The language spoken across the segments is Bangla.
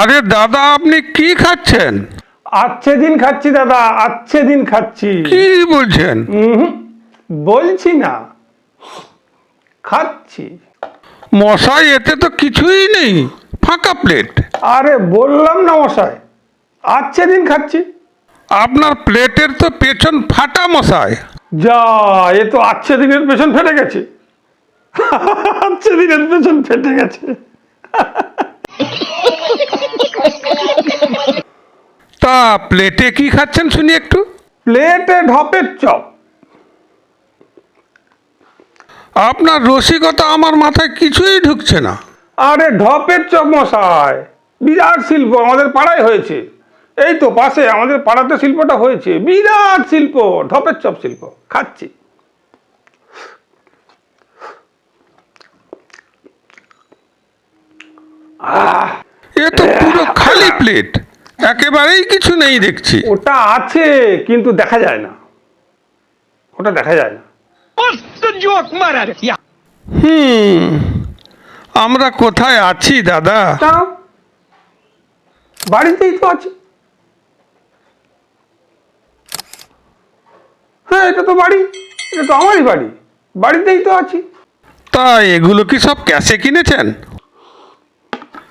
আরে দাদা আপনি কি খাচ্ছেন? আচ্ছে দিন খাচ্ছি দাদা আচ্ছে দিন খাচ্ছি। কি বলছেন? উহুম, বলছি না খাচ্ছি। মশাই এতে তো কিছুই নেই ফাঁকা প্লেট আরে বললাম না মশাই আচ্ছে দিন খাচ্ছি। আপনার প্লেটের তো পেছন ফাটা মশাই। যা এ তো আচ্ছে দিনের পেছন ফেটে গেছে। আচ্ছে দিনের পেছন ফেটে গেছে। তা প্লেটে কি খাচ্ছেন শুনি একটু? প্লেটে ঢপের চপ। আপনার রসিকতা আমার মাথায় কিছুই ঢুকছে না। আরে ঢপের চপ মশাই বিরাট শিল্প আমাদের পাড়ায় হয়েছে। এই তো পাশে আমাদের পাড়াতে শিল্পটা হয়েছে বিরাট শিল্প ঢপের চপ শিল্প খাচ্ছি। এ তো পুরো খালি প্লেট একেবারেই কিছু নেই দেখছি। ওটা আছে কিন্তু দেখা যায় না। ওটা দেখা যায় না। হুম আমরা কোথায় আছি দাদা? বাড়িতেই তো আছি। হ্যাঁ এটা তো বাড়ি এটা তো আমারই বাড়ি। বাড়িতেই তো আছি। তা এগুলো কি সব ক্যাশে কিনেছেন?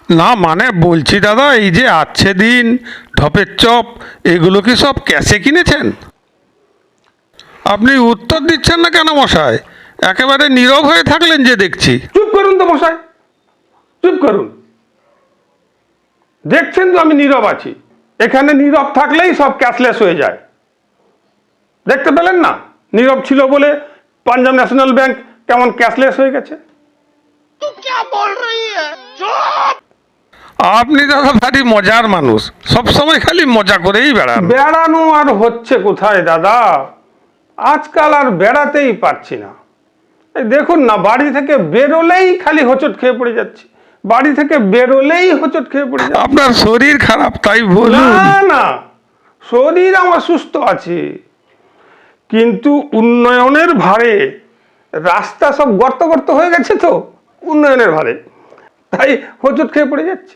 না মানে বলছি দাদা এই যে আছে দিন ঢপের চপ এগুলো কি সব ক্যাশে কিনেছেন? আপনি উত্তর দিচ্ছেন না কেন মশাই? একেবারে নীরব হয়ে থাকলেন যে দেখছি। চুপ করুন তো মশাই চুপ করুন। দেখছেন তো আমি নীরব আছি। এখানে নীরব থাকলেই সব ক্যাশলেস হয়ে যায়। দেখতে পেলেন না? নীরব ছিল বলে পাঞ্জাব ন্যাশনাল ব্যাংক কেমন ক্যাশলেস হয়ে গেছে? আপনি দাদা ভারী মজার মানুষ। সব সময় খালি মজা করেই বেড়ান। বেড়ানো আর হচ্ছে কোথায় দাদা? আজকাল আর বেড়াতেই পারছি না। দেখুন না বাড়ি থেকে বেরোলেই খালি হোঁচট খেয়ে পড়ে যাচ্ছি। বাড়ি থেকে বেরোলেই হোঁচট খেয়ে পড়ে যাচ্ছি। আপনার শরীর খারাপ তাই বলুন। না না শরীর আমার সুস্থ আছে। কিন্তু উন্নয়নের ভারে রাস্তা সব গর্ত গর্ত হয়ে গেছে তো উন্নয়নের ভারে। তাই হোঁচট খেয়ে পড়ে যাচ্ছে।